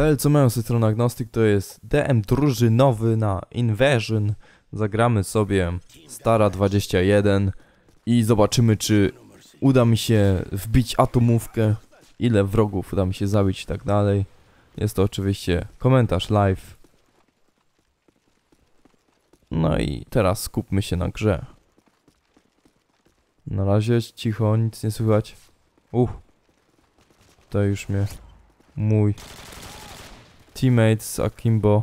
Wel, co mają ze strony Agnostic, to jest DM drużynowy na Invasion. Zagramy sobie Stara 21 i zobaczymy, czy uda mi się wbić atomówkę, ile wrogów uda mi się zabić i tak dalej. Jest to oczywiście komentarz live. No i teraz skupmy się na grze. Na razie cicho, nic nie słychać. Uff. To już mnie mój teammate z Akimbo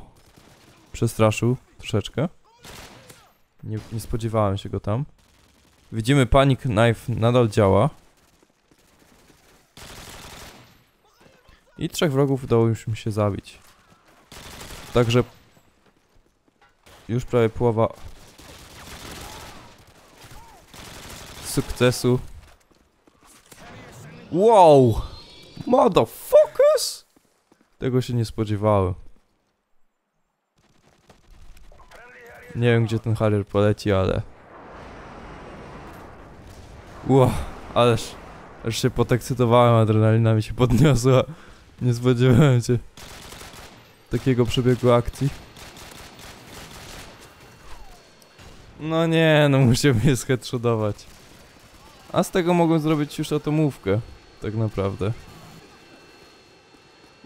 przestraszył troszeczkę. Nie, nie spodziewałem się go tam. Widzimy Panic Knife nadal działa. I trzech wrogów udało już mi się zabić. Także już prawie połowa sukcesu. Wow! Motherfuckers! Tego się nie spodziewałem. Nie wiem gdzie ten Harrier poleci, ale... Wow, ależ... Aż się podekscytowałem, adrenalina mi się podniosła. Nie spodziewałem się takiego przebiegu akcji. No nie, no musiał mnie schedshodować. A z tego mogłem zrobić już atomówkę, tak naprawdę.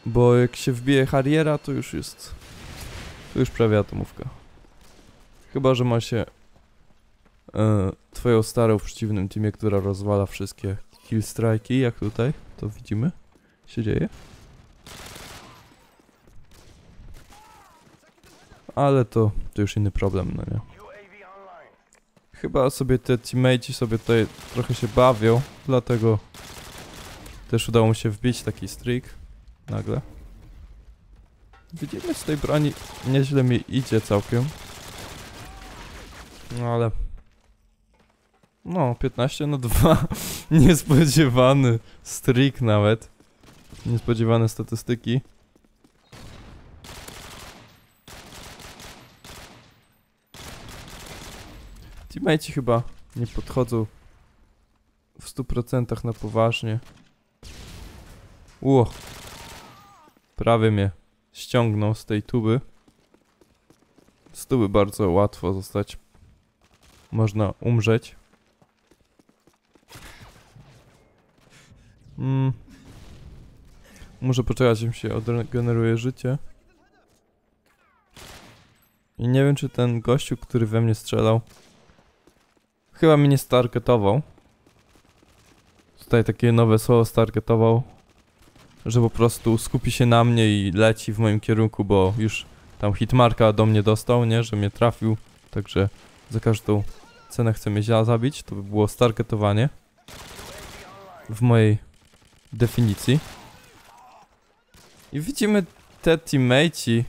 Bo jak się wbije Harriera, to już jest... To już prawie atomówka. Chyba, że ma się... E, twoją starą w przeciwnym teamie, która rozwala wszystkie kill strike'i, jak tutaj, to widzimy, się dzieje. Ale to, to już inny problem, no nie. Chyba sobie te teammate'i sobie tutaj trochę się bawią, dlatego też udało mu się wbić taki streak nagle. Widzimy z tej broni nieźle mi idzie całkiem. No ale... No, 15 na 2. Niespodziewany streak nawet. Niespodziewane statystyki. Teammateci chyba nie podchodzą w 100% na poważnie. Ło. Prawie mnie ściągnął z tej tuby. Z tuby bardzo łatwo zostać. Można umrzeć. Mm. Muszę poczekać, aż się odgeneruje życie. I nie wiem, czy ten gościu, który we mnie strzelał, chyba mnie nie stargetował. Tutaj takie nowe słowo stargetował, że po prostu skupi się na mnie i leci w moim kierunku, bo już tam hitmarka do mnie dostał, nie, że mnie trafił, także za każdą cenę chce mnie zabić, to by było stargetowanie w mojej definicji. I widzimy, te teammateci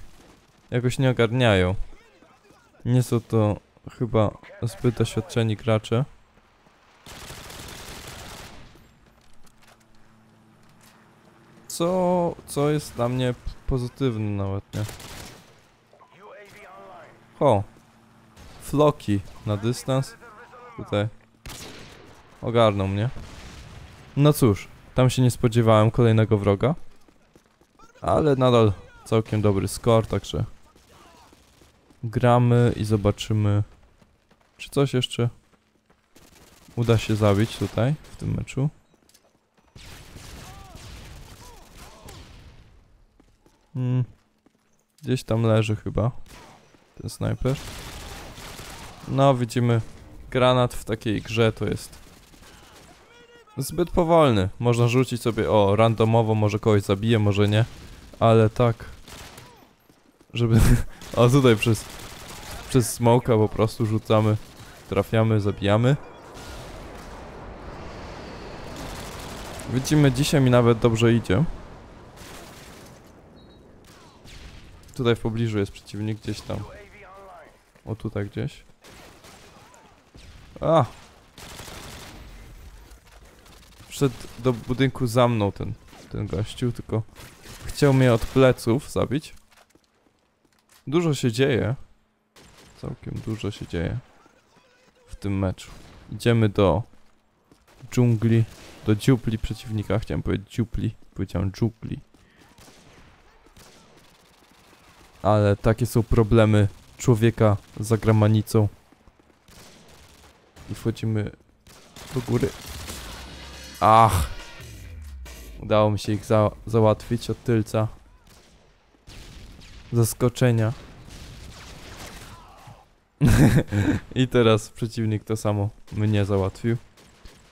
jakoś nie ogarniają. Nie są to chyba zbyt doświadczeni gracze. Co, co jest dla mnie pozytywne nawet, nie? O! Floki na dystans. Tutaj. Ogarną mnie. No cóż, tam się nie spodziewałem kolejnego wroga. Ale nadal całkiem dobry score, także gramy i zobaczymy, czy coś jeszcze uda się zabić tutaj, w tym meczu. Hmm. Gdzieś tam leży chyba ten snajper. No, widzimy, granat w takiej grze to jest zbyt powolny. Można rzucić sobie, o, randomowo, może kogoś zabije, może nie, ale tak, żeby, o, tutaj przez, przez smoka po prostu rzucamy, trafiamy, zabijamy. Widzimy, dzisiaj mi nawet dobrze idzie. Tutaj w pobliżu jest przeciwnik, gdzieś tam. O, tutaj gdzieś. A! Wszedł do budynku za mną ten, ten gościu, tylko chciał mnie od pleców zabić. Dużo się dzieje. Całkiem dużo się dzieje w tym meczu. Idziemy do dżungli, do dziupli przeciwnika. Chciałem powiedzieć dziupli, powiedziałem dżungli. Ale takie są problemy człowieka za gramanicą. I wchodzimy do góry. Ach! Udało mi się ich za załatwić od tylca. Zaskoczenia. I teraz przeciwnik to samo mnie załatwił.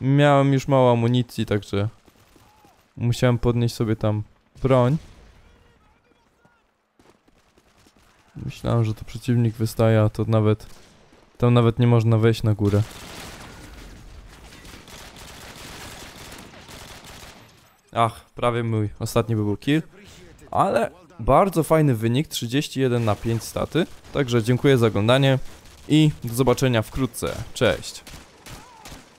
Miałem już mało amunicji, także musiałem podnieść sobie tam broń. Myślałem, że to przeciwnik wystaje, a to nawet tam nawet nie można wejść na górę. Ach, prawie mój ostatni by był kill, ale bardzo fajny wynik, 31 na 5 staty. Także dziękuję za oglądanie i do zobaczenia wkrótce. Cześć!